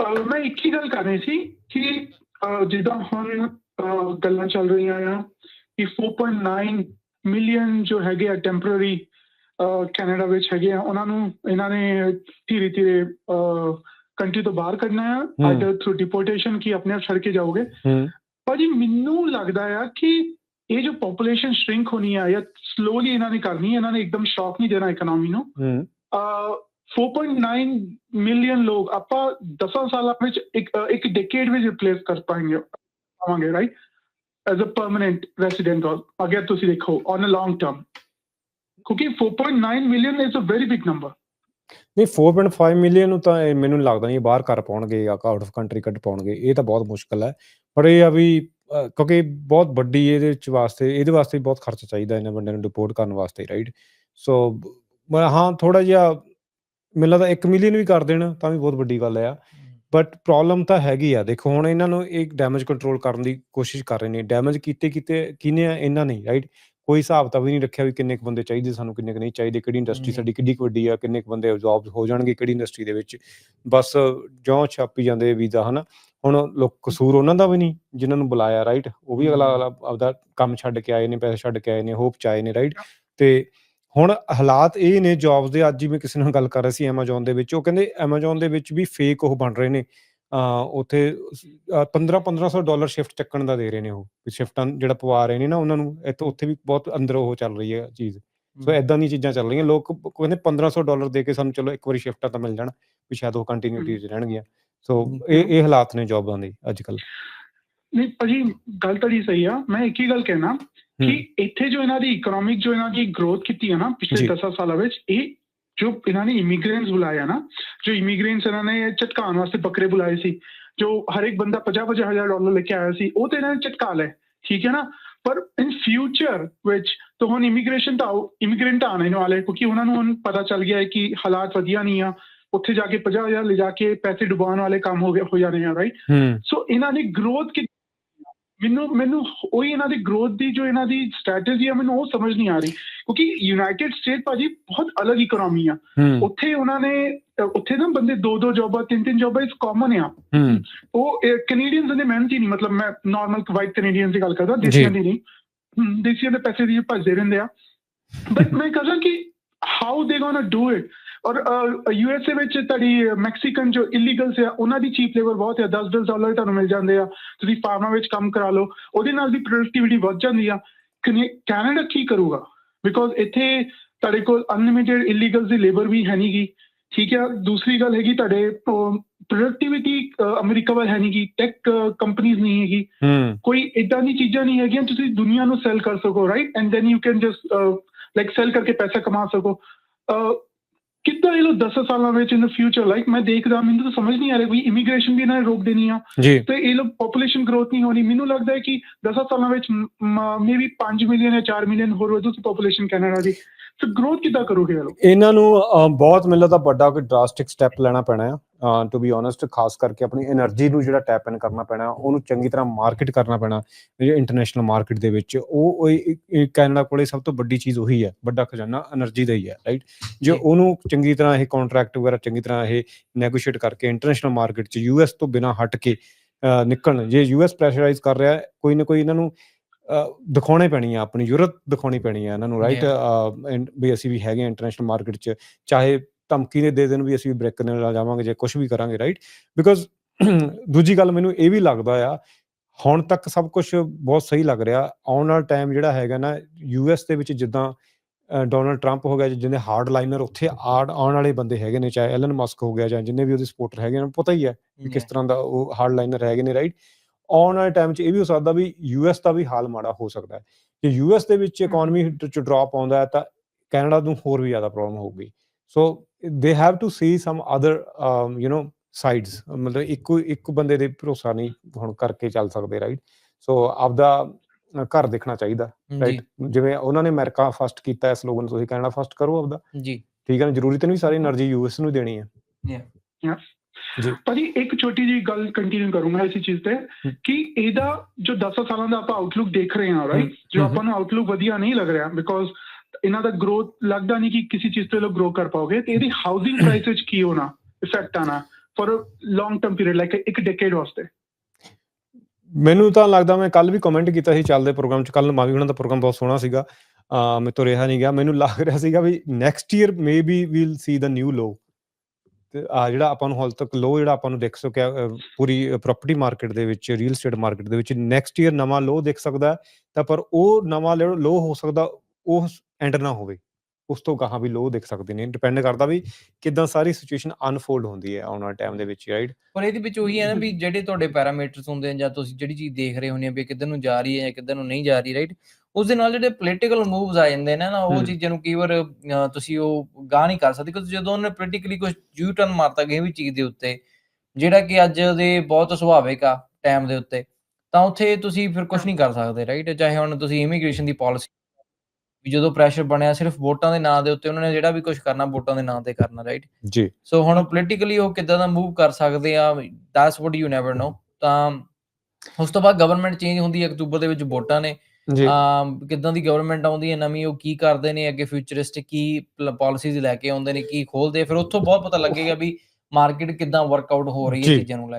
ਮੈਂ ਇੱਕ ਹੀ ਗੱਲ ਕਰ ਰਹੀ ਸੀ ਕਿ ਜਿੱਦਾਂ ਹੁਣ ਗੱਲਾਂ ਚੱਲ ਰਹੀਆਂ ਆ ਕਿ 4.9 ਮਿਲੀਅਨ ਜੋ ਹੈਗੇ ਆ ਟੈਂਪਰੇਰੀ ਕੈਨੇਡਾ ਵਿੱਚ ਹੈਗੇ ਆ ਉਹਨਾਂ ਨੂੰ ਇਹਨਾਂ ਨੇ ਧੀਰੇ ਧੀਰੇ ਕੰਟਰੀ ਤੋਂ ਬਾਹਰ ਕੱਢਣਾ ਆ। ਆਈਦਰ ਥਰੂ ਡਿਪੋਰਟੇਸ਼ਨ ਕੀ ਆਪਣੇ ਆਪ ਛੱਡ ਕੇ ਜਾਓਗੇ। ਭਾਜੀ ਮੈਨੂੰ ਲੱਗਦਾ ਆ ਕਿ ਇਹ ਜੋ ਪੋਪੂਲੇਸ਼ਨ ਸ਼ਰਿੰਕ ਹੋਣੀ ਆ ਜਾਂ ਸਲੋਲੀ ਇਹਨਾਂ ਨੇ ਕਰਨੀ ਇਹਨਾਂ ਨੇ ਇੱਕਦਮ ਸ਼ੌਕ ਨਹੀਂ ਦੇਣਾ ਇਕਨੋਮੀ ਨੂੰ। 4.9 ਮਿਲੀਅਨ ਲੋਕ ਆਪਾਂ 10 ਸਾਲਾਂ ਵਿੱਚ ਇੱਕ ਇੱਕ ਡਿਕੇਡ ਵਿੱਚ ਰਿਪਲੇਸ ਕਰ ਪਾएंगे ਆਵਾਂਗੇ right as a permanent resident ਅਗਰ ਤੁਸੀਂ ਦੇਖੋ ਔਨ ਅ ਲੌਂਗ ਟਰਮ ਕਿਉਂਕਿ 4.9 million is a very big number ਨਹੀਂ 4.5 ਮਿਲੀਅਨ ਨੂੰ ਤਾਂ ਮੈਨੂੰ ਲੱਗਦਾ ਨਹੀਂ ਬਾਹਰ ਕਰ ਪਾਉਣਗੇ ਜਾਂ ਆਊਟ ਆਫ ਕੰਟਰੀ ਕੱਢ ਪਾਉਣਗੇ, ਇਹ ਤਾਂ ਬਹੁਤ ਮੁਸ਼ਕਲ ਹੈ। ਪਰ ਇਹ ਆ ਵੀ ਕਿਉਂਕਿ ਬਹੁਤ ਵੱਡੀ ਇਹਦੇ ਵਿੱਚ ਵਾਸਤੇ, ਇਹਦੇ ਵਾਸਤੇ ਬਹੁਤ ਖਰਚਾ ਚਾਹੀਦਾ ਇਹਨਾਂ ਬੰਦਿਆਂ ਨੂੰ ਡਿਪੋਰਟ ਕਰਨ ਵਾਸਤੇ ਰਾਈਟ ਸੋ ਹਾਂ ਥੋੜਾ ਜਿਹਾ ਮੈਨੂੰ ਲੱਗਦਾ 1 ਮਿਲੀਅਨ ਵੀ ਕਰ ਦੇਣ ਤਾਂ ਵੀ ਬਹੁਤ ਵੱਡੀ ਗੱਲ ਆ। ਬਟ ਪ੍ਰੋਬਲਮ ਤਾਂ ਹੈਗੀ ਆ। ਦੇਖੋ ਹੁਣ ਇਹਨਾਂ ਨੂੰ ਇੱਕ ਡੈਮੇਜ ਕੰਟਰੋਲ ਕਰਨ ਦੀ ਕੋਸ਼ਿਸ਼ ਕਰ ਰਹੇ ਨੇ। ਡੈਮੇਜ ਕੀਤੇ ਕੀਤੇ ਕਿਨੇ ਆ? ਇਹਨਾਂ ਨੇ ਰਾਈਟ ਕੋਈ ਹਿਸਾਬ ਤਾਂ ਵੀ ਨਹੀਂ ਰੱਖਿਆ ਵੀ ਕਿੰਨੇ ਕੁ ਬੰਦੇ ਚਾਹੀਦੇ ਸਾਨੂੰ ਕਿੰਨੇ ਕੁ ਨਹੀਂ ਚਾਹੀਦੇ ਕਿਹੜੀ ਇੰਡਸਟਰੀ। ਸਾਡੀ ਕਿੱਡੀ ਕੁ ਵੱਡੀ ਆ ਕਿੰਨੇ ਕੁ ਬੰਦੇ ਅਬਜ਼ੌਰਬ ਹੋ ਜਾਣਗੇ ਕਿਹੜੀ ਇੰਡਸਟਰੀ ਦੇ ਵਿੱਚ। ਬਸ ਜਿਉਂ ਛਾਪੀ ਜਾਂਦੇ ਵੀਜ਼ਾ ਹਨਾ? ਹੁਣ ਲੋਕ ਕਸੂਰ ਉਹਨਾਂ ਦਾ ਵੀ ਨਹੀਂ ਜਿਨ੍ਹਾਂ ਨੂੰ ਬੁਲਾਇਆ ਰਾਈਟ ਉਹ ਵੀ ਅਗਲਾ ਅਗਲਾ ਆਪਦਾ ਕੰਮ ਛੱਡ ਕੇ ਆਏ ਨੇ ਪੈਸੇ ਛੱਡ ਕੇ ਆਏ ਨੇ ਹੋਪ ਚ ਆਏ ਨੇ ਰਾਈਟ ਤੇ ਹੁਣ ਹਾਲਾਤ ਇਹ ਨੇ ਜੌਬਸ ਦੇ ਅੱਜ ਹੀ ਮੈਂ ਕਿਸੇ ਨਾਲ ਗੱਲ ਕਰ ਰਿਹਾ ਸੀ Amazon ਦੇ ਵਿੱਚ ਉਹ ਕਹਿੰਦੇ Amazon ਦੇ ਵਿੱਚ ਵੀ ਫੇਕ ਉਹ ਬਣ ਰਹੇ ਨੇ। ਉਥੇ 15 1500 ਡਾਲਰ ਸ਼ਿਫਟ ਚੱਕਣ ਦਾ ਦੇ ਰਹੇ ਨੇ ਉਹ ਸ਼ਿਫਟਾਂ ਜਿਹੜਾ ਪਵਾ ਰਹੇ ਨੇ ਨਾ ਉਹਨਾਂ ਨੂੰ ਇੱਥੇ ਉੱਥੇ ਵੀ ਬਹੁਤ ਅੰਦਰ ਉਹ ਚੱਲ ਰਹੀ ਹੈ ਚੀਜ਼। ਸੋ ਐਦਾਂ ਦੀਆਂ ਚੀਜ਼ਾਂ ਚੱਲ ਰਹੀਆਂ ਲੋਕ ਕਹਿੰਦੇ 1500 ਡਾਲਰ ਦੇ ਕੇ ਸਾਨੂੰ ਚਲੋ ਇੱਕ ਵਾਰੀ ਸ਼ਿਫਟਾਂ ਤਾਂ ਮਿਲ ਜਾਣ ਵੀ ਸ਼ਾਇਦ ਉਹ ਕੰਟੀਨਿਊਟੀ ਚ ਰਹਿਣਗੀਆਂ। ਸੋ ਇਹ ਇਹ ਹਾਲਾਤ ਨੇ ਜੌਬਾਂ ਦੇ ਅੱਜ ਕੱਲ ਨਹੀਂ ਭਾਜੀ ਗੱਲ ਤਾਂ ਜੀ ਸਹੀ ਆ ਮੈਂ ਇੱਕ ਹੀ ਗੱਲ ਕਹਿਣਾ ਕਿ ਇੱਥੇ ਜੋ ਇਹਨਾਂ ਦੀ ਇਕਨੋਮਿਕ ਜੋ ਇਹਨਾਂ ਦੀ ਗਰੋਥ ਕੀਤੀ ਹੈ ਨਾ। ਪਿਛਲੇ 10 ਸਾਲਾਂ ਵਿੱਚ ਇਹ ਜੋ ਇਹਨਾਂ ਨੇ ਇਮੀਗ੍ਰੈਂਟਸ ਬੁਲਾਏ ਆ ਨਾ ਜੋ ਇਮੀਗ੍ਰੈਂਟਸ ਇਹਨਾਂ ਨੇ ਝਟਕਾਉਣ ਵਾਸਤੇ ਬੱਕਰੇ ਬੁਲਾਏ ਸੀ ਜੋ ਹਰ ਇੱਕ ਬੰਦਾ 50 50 ਹਜ਼ਾਰ ਡਾਲਰ ਲੈ ਕੇ ਆਇਆ ਸੀ ਉਹ ਤੇ ਇਹਨਾਂ ਨੇ ਝਟਕਾ ਲਏ ਠੀਕ ਹੈ ਨਾ? ਪਰ ਇਨ ਫਿਊਚਰ ਵਿੱਚ ਤਾਂ ਹੁਣ ਇਮੀਗ੍ਰੇਸ਼ਨ ਤਾਂ ਇਮੀਗ੍ਰੈਂਟ ਆਣੇ ਨੇ ਵਾਲੇ ਕਿਉਂਕਿ ਉਹਨਾਂ ਨੂੰ ਹੁਣ ਪਤਾ ਚੱਲ ਗਿਆ ਹੈ ਕਿ ਹਾਲਾਤ ਵਧੀਆ ਨਹੀਂ ਆ ਉੱਥੇ ਜਾ ਕੇ 50 ਹਜ਼ਾਰ ਲੈ ਜਾ ਕੇ ਪੈਸੇ ਡੁਬਾਉਣ ਵਾਲੇ ਕੰਮ ਹੋ ਗਏ ਹੋ ਜਾਣੇ ਆ ਰਾਈਟ ਸੋ ਇਹਨਾਂ ਦੀ ਗਰੋਥ ਕਿ ਮੈਨੂੰ ਮੈਨੂੰ ਉਹੀ ਇਹਨਾਂ ਦੀ ਗਰੋਥ ਦੀ ਜੋ ਇਹਨਾਂ ਦੀ ਸਟ੍ਰੈਟਜੀ ਆ ਮੈਨੂੰ ਉਹ ਸਮਝ ਨਹੀਂ ਆ ਰਹੀ। ਕਿਉਂਕਿ ਯੂਨਾਈਟਿਡ ਸਟੇਟ ਭਾਜੀ ਬਹੁਤ ਅਲੱਗ ਇਕਨੋਮੀ ਆ। ਉੱਥੇ ਉਹਨਾਂ ਨੇ ਉੱਥੇ ਨਾ ਬੰਦੇ ਦੋ ਦੋ ਜੌਬਾਂ ਤਿੰਨ ਤਿੰਨ ਜੌਬਾਂ ਇਸ ਕਾਮਨ ਆ। ਉਹ ਕੈਨੇਡੀਅਨਸ ਦੇ ਮਿਹਨਤੀ ਨਹੀਂ ਮਤਲਬ ਮੈਂ ਨਾਰਮਲ ਵਾਈਟ ਕੈਨੇਡੀਅਨ ਦੀ ਗੱਲ ਕਰਦਾ ਦੇਸੀਆਂ ਦੀ ਨਹੀਂ। ਦੇਸੀਆਂ ਦੇ ਪੈਸੇ ਦੀ ਭੱਜਦੇ ਰਹਿੰਦੇ ਆ। ਬਟ ਮੈਂ ਕਹਾਂ ਕਿ how they gonna do it ਔਰ ਯੂਐਸਏ ਵਿੱਚ ਤੁਹਾਡੀ ਮੈਕਸੀਕਨ ਜੋ ਇਲੀਗਲਸ ਆ ਉਹਨਾਂ ਦੀ ਚੀਪ ਲੇਬਰ ਬਹੁਤ ਹੈ 10 10 ਡਾਲਰ ਤੁਹਾਨੂੰ ਮਿਲ ਜਾਂਦੇ ਆ। ਤੁਸੀਂ ਫਾਰਮਾਂ ਵਿੱਚ ਕੰਮ ਕਰਾ ਲਓ ਉਹਦੇ ਨਾਲ ਵੀ ਪ੍ਰੋਡਕਟਿਵਿਟੀ ਵੱਧ ਜਾਂਦੀ ਆ। ਕਨੇ- ਕੈਨੇਡਾ ਕੀ ਕਰੂਗਾ? ਬਿਕੋਜ਼ ਇੱਥੇ ਤੁਹਾਡੇ ਕੋਲ ਅਨਲਿਮਿਟਿਡ ਇਲੀਗਲਸ ਦੀ ਲੇਬਰ ਵੀ ਹੈ ਨਹੀਂਗੀ ਠੀਕ ਹੈ ਦੂਸਰੀ ਗੱਲ ਹੈਗੀ ਤੁਹਾਡੇ ਪ੍ਰੋਡਕਟਿਵਿਟੀ ਅਮਰੀਕਾ ਵੱਲ ਹੈ ਨਹੀਂਗੀ ਟੈਕ ਕੰਪਨੀਆਂ ਨਹੀਂ ਹੈਗੀ। ਕੋਈ ਇਦਾਂ ਦੀ ਚੀਜ਼ਾਂ ਨਹੀਂ ਹੈਗੀਆਂ ਤੁਸੀਂ ਦੁਨੀਆ ਨੂੰ ਸੈਲ ਕਰ ਸਕੋ right and then you can just like sell ਕਰਕੇ ਪੈਸਾ ਕਮਾ ਸਕੋ। ਕਿੱਦਾਂ ਇਹ ਲੋ 10 ਸਾਲਾਂ ਵਿੱਚ ਇਨ ਦ ਫਿਊਚਰ ਲਾਈਕ ਮੈਂ ਦੇਖਦਾ ਮੈਨੂੰ ਤਾਂ ਸਮਝ ਨਹੀਂ ਆ ਰਿਹਾ ਵੀ ਇਮੀਗ੍ਰੇਸ਼ਨ ਵੀ ਇਹਨਾਂ ਨੇ ਰੋਕ ਦੇਣੀ ਆ। ਤੇ ਇਹ ਲੋ ਪੋਪੂਲੇਸ਼ਨ ਗਰੋਥ ਨਹੀਂ ਹੋਣੀ ਮੈਨੂੰ ਲੱਗਦਾ ਹੈ ਕਿ 10 ਸਾਲਾਂ ਵਿੱਚ ਮੇਬੀ 5 ਮਿਲੀਅਨ ਜਾਂ 4 ਮਿਲੀਅਨ ਹੋਰ ਵਧੂ ਸੀ ਪੋਪੂਲੇਸ਼ਨ ਕੈਨੇਡਾ ਦੀ। ਸੋ ਗਰੋਥ ਕਿੱਦਾਂ ਕਰੋਗੇ ਇਹ ਲੋਕ? ਇਹਨਾਂ ਨੂੰ ਬਹੁਤ ਮੈਨੂੰ ਲੱਗਦਾ ਵੱਡਾ ਕੋਈ ਡਰਾਸਟਿਕ ਸਟੈਪ ਲੈਣਾ ਪੈਣਾ ਆ। ਟੂ ਬੀ ਓਨੈਸਟ ਖਾਸ ਕਰਕੇ ਆਪਣੀ એનર્ਜੀ ਨੂੰ ਜਿਹੜਾ ਟੈਪ ਇਨ ਕਰਨਾ ਪੈਣਾ ਉਹਨੂੰ ਚੰਗੀ ਤਰ੍ਹਾਂ ਮਾਰਕੀਟ ਕਰਨਾ ਪੈਣਾ ਇੰਟਰਨੈਸ਼ਨਲ ਮਾਰਕੀਟ ਦੇ ਵਿੱਚ ਉਹ ਕੈਨੇਡਾ ਕੋਲੇ ਸਭ ਤੋਂ ਵੱਡੀ ਚੀਜ਼ ਉਹੀ ਹੈ ਵੱਡਾ ਖਜ਼ਾਨਾ એનર્ਜੀ ਦਾ ਹੀ ਹੈ ਰਾਈਟ ਜੇ ਉਹਨੂੰ ਚੰਗੀ ਤਰ੍ਹਾਂ ਇਹ ਕੰਟਰੈਕਟ ਵਗੈਰਾ ਚੰਗੀ ਤਰ੍ਹਾਂ ਇਹ ਨੈਗੋਸ਼ੀਏਟ ਕਰਕੇ ਇੰਟਰਨੈਸ਼ਨਲ ਮਾਰਕੀਟ 'ਚ ਯੂਐਸ ਤੋਂ ਬਿਨਾ ਹਟ ਕੇ ਨਿਕਲਣ ਜੇ ਯੂਐਸ ਪ੍ਰੈਸ਼ਰਾਈਜ਼ ਕਰ ਰਿਹਾ ਕੋਈ ਨਾ ਕੋਈ ਇਹਨਾਂ ਨੂੰ ਦਿਖਾਉਣੇ ਪੈਣੀ ਆ ਆਪਣੀ ਯੂਰਪ ਦਿਖਾਉਣੀ ਪੈਣੀ ਆ ਇਹਨਾਂ ਨੂੰ ਰਾਈਟ ਵੀ ਅਸੀਂ ਵੀ ਹੈਗੇ ਇੰਟਰਨੈਸ਼ਨਲ ਮਾਰਕੀਟ 'ਚ ਚਾਹੇ ਧਮਕੀ ਦੇ ਦੇ ਦੇਣ ਵੀ ਅਸੀਂ ਬ੍ਰੇਕ ਨਾਲ ਜਾਵਾਂਗੇ ਜੇ ਕੁਝ ਵੀ ਕਰਾਂਗੇ ਰਾਈਟ ਬਿਕੋਜ਼ ਦੂਜੀ ਗੱਲ ਮੈਨੂੰ ਇਹ ਵੀ ਲੱਗਦਾ ਆ ਹੁਣ ਤੱਕ ਸਭ ਕੁਝ ਬਹੁਤ ਸਹੀ ਲੱਗ ਰਿਹਾ। ਆਉਣ ਵਾਲਾ ਟਾਈਮ ਜਿਹੜਾ ਹੈਗਾ ਨਾ ਯੂਐਸ ਦੇ ਵਿੱਚ ਜਿੱਦਾਂ ਡੋਨਲਡ ਟਰੰਪ ਹੋ ਗਿਆ ਜਾਂ ਜਿਹਦੇ ਹਾਰਡ ਲਾਈਨਰ ਉੱਥੇ ਆੜ ਆਉਣ ਵਾਲੇ ਬੰਦੇ ਹੈਗੇ ਨੇ ਚਾਹੇ ਐਲਨ ਮਸਕ ਹੋ ਗਿਆ ਜਾਂ ਜਿੰਨੇ ਵੀ ਉਹਦੇ ਸਪੋਰਟਰ ਹੈਗੇ ਨੇ ਪਤਾ ਹੀ ਹੈ ਵੀ ਕਿਸ ਤਰ੍ਹਾਂ ਦਾ ਉਹ ਹਾਰਡ ਲਾਈਨਰ ਹੈਗੇ ਨੇ ਰਾਈਟ ਆਉਣ ਵਾਲੇ ਟਾਈਮ 'ਚ ਇਹ ਵੀ ਹੋ ਸਕਦਾ ਵੀ ਯੂਐਸ ਦਾ ਵੀ ਹਾਲ ਮਾੜਾ ਹੋ ਸਕਦਾ। ਹੈ ਜੇ ਯੂਐਸ ਦੇ ਵਿੱਚ ਇਕਨੋਮੀ 'ਚ ਡ੍ਰੌਪ ਆਉਂਦਾ ਹੈ ਤਾਂ ਕੈਨੇਡਾ ਨੂੰ ਹੋਰ ਵੀ ਜ਼ਿਆਦਾ ਪ੍ਰੋਬਲਮ ਹੋਊਗੀ। So they have to see some other um, you know sides ਮਤਲਬ ਇੱਕੋ ਇੱਕ ਬੰਦੇ ਦੇ ਭਰੋਸਾ ਨਹੀਂ ਹੁਣ ਕਰਕੇ ਚੱਲ ਸਕਦੇ ਰਾਈਟ ਸੋ ਆਪਦਾ ਘਰ ਦੇਖਣਾ ਚਾਹੀਦਾ ਰਾਈਟ ਜਿਵੇਂ ਉਹਨਾਂ ਨੇ ਅਮਰੀਕਾ ਫਸਟ ਕੀਤਾ ਹੈ ਸਲੋਗਨ ਤੁਸੀਂ ਕਹਿਣਾ ਫਸਟ ਕਰੋ ਆਪਦਾ। ਜੀ। ਠੀਕ ਹੈ ਨਾ? ਜ਼ਰੂਰੀ ਤਾਂ ਨਹੀਂ ਸਾਰੀ એનર્ਜੀ ਯੂਐਸ ਨੂੰ ਦੇਣੀ ਹੈ। ਯਾ ਜੀ। ਭਾਜੀ ਇੱਕ ਛੋਟੀ ਜੀ ਗੱਲ ਕੰਟੀਨਿਊ ਕਰੂੰਗਾ ਇਸੇ ਚੀਜ਼ ਤੇ ਕਿ ਇਹਦਾ ਜੋ 10 ਸਾਲਾਂ ਦਾ ਆਪਾਂ ਆਊਟਲੁੱਕ ਦੇਖ ਰਹੇ ਹਾਂ ਰਾਈਟ ਜੋ ਆਪਾਂ ਨੂੰ ਆਊਟਲੁੱਕ ਵਧੀਆ ਨਹੀਂ ਲੱਗ ਰਿਹਾ ਬਿਕੋਜ਼ ਇਹਨਾਂ ਦਾ ਗਰੋਥ ਲੱਗਦਾ ਨਹੀਂ ਕਿ ਕਿਸੇ ਚੀਜ਼ ਤੇ ਲੋਕ ਗਰੋ ਕਰ ਪਾਓਗੇ ਤੇ ਇਹਦੀ ਹਾਊਸਿੰਗ ਪ੍ਰਾਈਸ ਵਿੱਚ ਕੀ ਹੋਣਾ ਇਫੈਕਟ ਆਣਾ for a long term period like ਇੱਕ ਡੈਕੇਡ ਵਾਸਤੇ। ਮੈਨੂੰ ਤਾਂ ਲੱਗਦਾ ਮੈਂ ਕੱਲ ਵੀ ਕਮੈਂਟ ਕੀਤਾ ਸੀ ਚੱਲਦੇ ਪ੍ਰੋਗਰਾਮ ਚ ਕੱਲ ਮਾਵੀ ਹੁਣਾਂ ਦਾ ਪ੍ਰੋਗਰਾਮ ਬਹੁਤ ਸੋਹਣਾ ਸੀਗਾ। ਅ ਮੇਰੇ ਤੋਂ ਰਿਹਾ ਨਹੀਂ ਗਿਆ। ਮੈਨੂੰ ਲੱਗ ਰਿਹਾ ਸੀਗਾ ਵੀ next year may we'll see the new low ਤੇ ਆ ਜਿਹੜਾ ਆਪਾਂ ਨੂੰ ਹਾਲ ਤੱਕ ਲੋ ਜਿਹੜਾ ਆਪਾਂ ਨੂੰ ਦੇਖ ਸਕਿਆ ਪੂਰੀ ਪ੍ਰਾਪਰਟੀ ਮਾਰਕੀਟ ਦੇ ਵਿੱਚ ਰੀਅਲ ਏਸਟੇਟ ਮਾਰਕੀਟ ਦੇ ਵਿੱਚ ਨੈਕਸਟ ਈਅਰ ਨਵਾਂ ਲੋ ਦੇਖ ਸਕਦਾ ਤਾਂ ਪਰ ਉਹ ਨਵਾਂ ਲੋ ਹੋ ਸਕਦਾ, ਉਹ ਐਂਡ ਨਾ ਹੋਵੇ। ਉਸ ਤੋਂ ਗਾਹਾਂ ਵੀ ਲੋ ਦੇਖ ਸਕਦੇ ਨੇ। ਡਿਪੈਂਡ ਕਰਦਾ ਵੀ ਕਿਦਾਂ ਸਾਰੀ ਸਿਚੁਏਸ਼ਨ ਅਨਫੋਲਡ ਹੁੰਦੀ ਹੈ ਆਉਣ ਵਾਲੇ ਟਾਈਮ ਦੇ ਵਿੱਚ ਰਾਈਟ ਪਰ ਇਹਦੇ ਵਿੱਚ ਉਹੀ ਹੈ ਨਾ ਵੀ ਜਿਹੜੇ ਤੁਹਾਡੇ ਪੈਰਾਮੀਟਰਸ ਹੁੰਦੇ ਨੇ ਜਾਂ ਤੁਸੀਂ ਜਿਹੜੀ ਚੀਜ਼ ਦੇਖ ਰਹੇ ਹੁੰਦੇ ਆ ਵੀ ਕਿੱਧਰ ਨੂੰ ਜਾ ਰਹੀ ਹੈ ਜਾਂ ਕਿੱਧਰ ਨੂੰ ਨਹੀਂ ਜਾ ਰਹੀ ਰਾਈਟ ਉਸ ਦੇ ਨਾਲ ਜਿਹੜੇ ਪੋਲੀਟੀਕਲ ਮੂਵਸ ਆ ਜਾਂਦੇ ਨੇ ਨਾ ਉਹ। ਚੀਜ਼ਾਂ ਨੂੰ ਕਈ ਵਾਰ ਤੁਸੀਂ ਉਹ ਗਾ ਨਹੀਂ ਕਰ ਸਕਦੇ ਕਿਉਂਕਿ ਜਦੋਂ ਉਹਨੇ ਪੋਲੀਟੀਕਲੀ ਕੁਝ ਯੂ ਟਰਨ ਮਾਰਤਾ ਕਿਸੇ ਵੀ ਚੀਜ਼ ਦੇ ਉੱਤੇ ਜਿਹੜਾ ਕਿ ਅੱਜ ਦੇ ਬਹੁਤ ਸੁਭਾਵਿਕ ਆ ਟਾਈਮ ਦੇ ਉੱਤੇ ਤਾਂ ਉੱਥੇ ਤੁਸੀਂ ਫਿਰ ਕੁਝ ਨਹੀਂ ਕਰ ਸਕਦੇ ਰਾਈਟ ਚਾਹੇ ਹੁਣ ਤੁਸੀਂ ਇਮੀਗ੍ਰੇਸ਼ਨ ਦੀ ਪਾਲਿਸੀ ਵੀ ਜਦੋਂ ਪ੍ਰੈਸ਼ਰ ਬਣਿਆ ਸਿਰਫ ਵੋਟਾਂ ਦੇ ਨਾਂ ਦੇ ਉੱਤੇ ਉਹਨਾਂ ਨੇ ਜਿਹੜਾ ਵੀ ਕੁਝ ਕਰਨਾ ਵੋਟਾਂ ਦੇ ਨਾਂ ਤੇ ਕਰਨਾ ਰਾਈਟ ਜੀ। ਸੋ ਹੁਣ ਪੋਲੀਟੀਕਲੀ ਉਹ ਕਿੱਦਾਂ ਦਾ ਮੂਵ ਕਰ ਸਕਦੇ ਆ that's what you never know ਤਾਂ ਉਸ ਤੋਂ ਬਾਅਦ ਗਵਰਨਮੈਂਟ ਚੇਂਜ ਹੁੰਦੀ ਹੈ ਅਕਤੂਬਰ ਦੇ ਵਿੱਚ ਵੋਟਾਂ ਨੇ। ਜੀ। ਅਮ ਕਿੱਦਾਂ ਦੀ ਗਵਰਨਮੈਂਟ ਆਉਂਦੀ ਹੈ ਨਵੀਂ ਉਹ ਕੀ ਕਰਦੇ ਨੇ ਅੱਗੇ ਫਿਊਚਰਿਸਟਿਕ ਕੀ ਪਾਲਿਸੀਜ਼ ਲੈ ਕੇ ਆਉਂਦੇ ਨੇ ਕੀ ਖੋਲਦੇ ਆ, ਫਿਰ ਉੱਥੋਂ ਬਹੁਤ ਪਤਾ ਲੱਗੇਗਾ ਵੀ ਮਾਰਕੀਟ ਕਿੱਦਾਂ ਵਰਕਆਊਟ ਹੋ ਰਹੀ ਹੈ। ਚੀਜ਼ਾਂ ਨੂੰ ਲੈ ਕੇ।